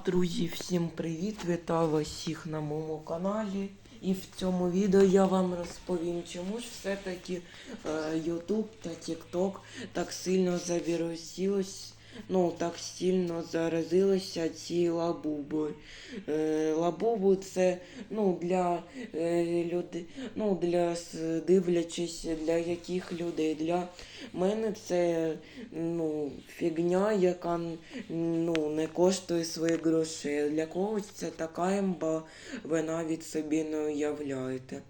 Друзі, всім привіт! Вітаю вас всіх на моєму каналі. І в цьому відео я вам розповім, чому ж все-таки е, YouTube та TikTok так сильно завірусилось, ну так сильно заразилися ці лабуби. Е, лабубу це ну, для е, ну, для дивлячись, для яких людей. Для мене це ну, фігня, яка ну, не коштує своїх грошей. Для когось це така імба, ви навіть собі не уявляєте.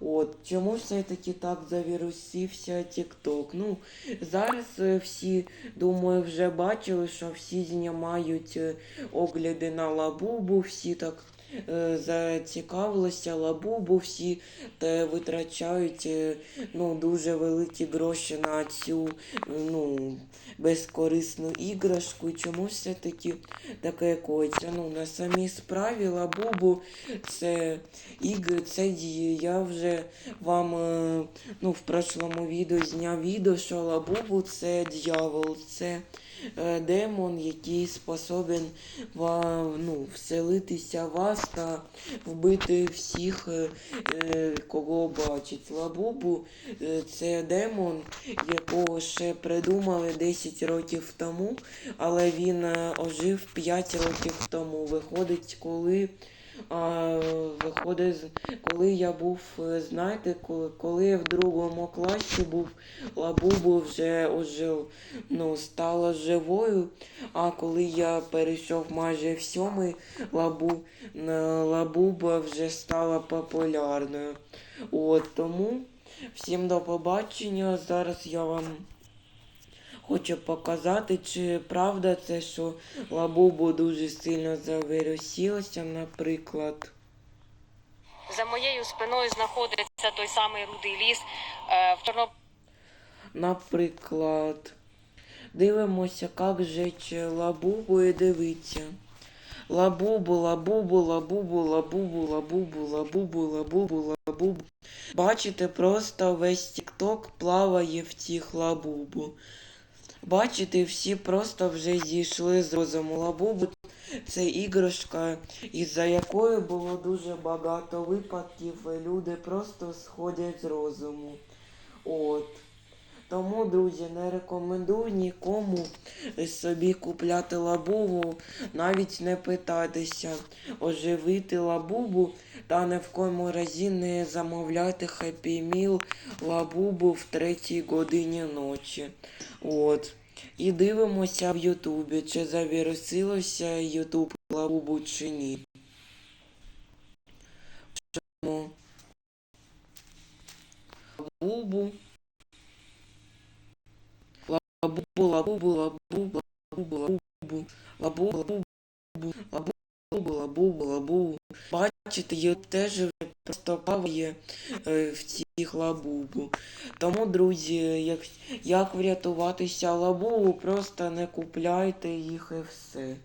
От, чому все-таки так завірусився TikTok? Ну, зараз е, всі, думаю, вже бачили, що всі знімають е, огляди на лабубу, всі так е, зацікавилися лабубу, всі те витрачають е, ну, дуже великі гроші на цю е, ну, безкорисну іграшку. Чому все-таки таке коїться? Ну, на самій справі лабубу це ігри, це дії. Я вже вам ну, в прошлому відео зняв відео, що лабубу це дьявол, це демон, який способен ну, вселитися в вас та вбити всіх, е, е, кого бачить. Лабубу е, це демон, якого ще придумали 10 років тому, але він е, ожив 5 років тому. Виходить, коли. А, виходить, коли я був, е, знаєте, коли, я в другому класі був, лабубу вже ожив, ну, стала живою. А коли я перейшов майже в сьомий, лабу, лабуба вже стала популярною. От тому всім до побачення. Зараз я вам хочу показати, чи правда це, що лабубу дуже сильно завирусилося, наприклад. За моєю спиною знаходиться той самий рудий ліс. Е, В Чорнобилі Наприклад, дивимося, як жече лабубу і дивіться. Лабубу, лабубу, лабубу, лабубу, лабубу, лабубу, лабубу, лабубу. Бачите, просто весь тікток плаває в цих лабубу. Бачите, всі просто вже зійшли з розуму. Лабубу це іграшка, із-за якої було дуже багато випадків, і люди просто сходять з розуму. От. Тому, друзі, не рекомендую нікому собі купляти лабубу, навіть не питатися оживити лабубу, та ні в коєму разі не замовляйте Happy Meal лабубу в третій годині ночі. От. І дивимося в Ютубі, чи завірусилося Ютуб лабубу чи ні. Чому? Лабубу. Лабубу, лабу, лабу, лабу, лабу, лабу, лабу, лабу, лабу, лабу. Бачите, я теж просто плаває е, в цих лабубу. Тому, друзі, як, як врятуватися лабубу, просто не купляйте їх і все.